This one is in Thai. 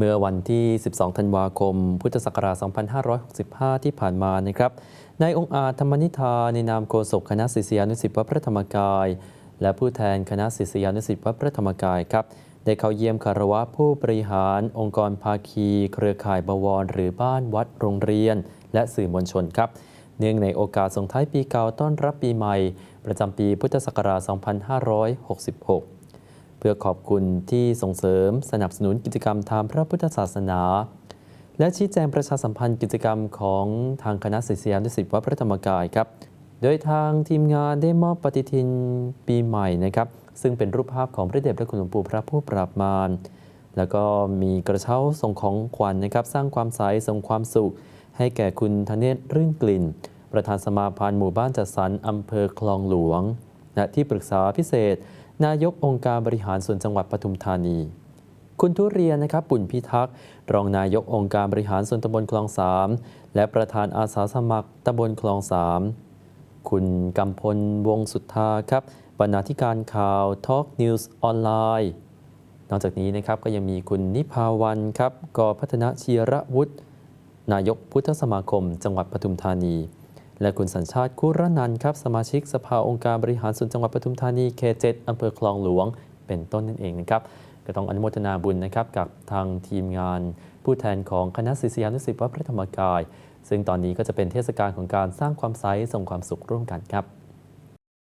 เมื่อวันที่ 12 ธันวาคม พุทธศักราช 2565 ที่ผ่านมานะครับนายองค์อาจธรรมนิธาในนามโฆษกคณะศิษยานุศิษย์วัดพระธรรมกาย และผู้แทนคณะศิษยานุศิษย์วัดพระธรรมกายครับได้เข้าเยี่ยมคารวะผู้บริหาร องค์กรภาคี เครือข่ายบวร หรือบ้านวัดโรงเรียน และสื่อมวลชนครับ เนื่องในโอกาสส่งท้ายปีเก่าต้อนรับปีใหม่ ประจำปีพุทธศักราช 2566 เพื่อขอบคุณที่ส่งเสริมสนับสนุนกิจกรรมทางพระพุทธศาสนา และชี้แจงประชาสัมพันธ์กิจกรรมของทางคณะศิษยานุศิษย์วัดพระธรรมกายครับ โดยทางทีมงานได้มอบปฏิทินปีใหม่นะครับ ซึ่งเป็นรูปภาพของพระเดชพระคุณหลวงปู่พระผู้ปราบมารแล้วก็มีกระเช้าส่งของขวัญนะครับ สร้างความใสส่งความสุข ให้แก่คุณธเนศรื่นกลิ่น ประธานสมาพันธ์หมู่บ้านจัดสรรอำเภอคลองหลวง และที่ปรึกษาพิเศษ นายกองค์การบริหารส่วนจังหวัดปทุมธานี คุณทุเรียนนะครับปุ่นพิทักษ์รองนายกองค์การบริหารส่วนตำบลคลองสามและประธานอาสาสมัครตำบลคลองสามคุณกำพลวงสุทธาครับบรรณาธิการข่าว Talk News ออนไลน์นอกจากนี้นะครับก็ยังมีคุณนิพาวันครับกอพัฒนาชีระวุฒินายกพุทธสมาคม จังหวัดปทุมธานี และคุณสัญชาติคุรนันครับ สมาชิกสภาองค์การบริหารส่วนจังหวัดปทุมธานีเขตเจ็ดอำเภอคลองหลวง เป็นต้นนั่นเองนะครับก็ต้องอนุโมทนาบุญนะครับกับทางทีมงาน ผู้แทนของคณะศิษยานุศิษย์วัดพระธรรมกาย ซึ่งตอนนี้ก็จะเป็นเทศกาลของการสร้างความใสส่งความสุขร่วมกันครับ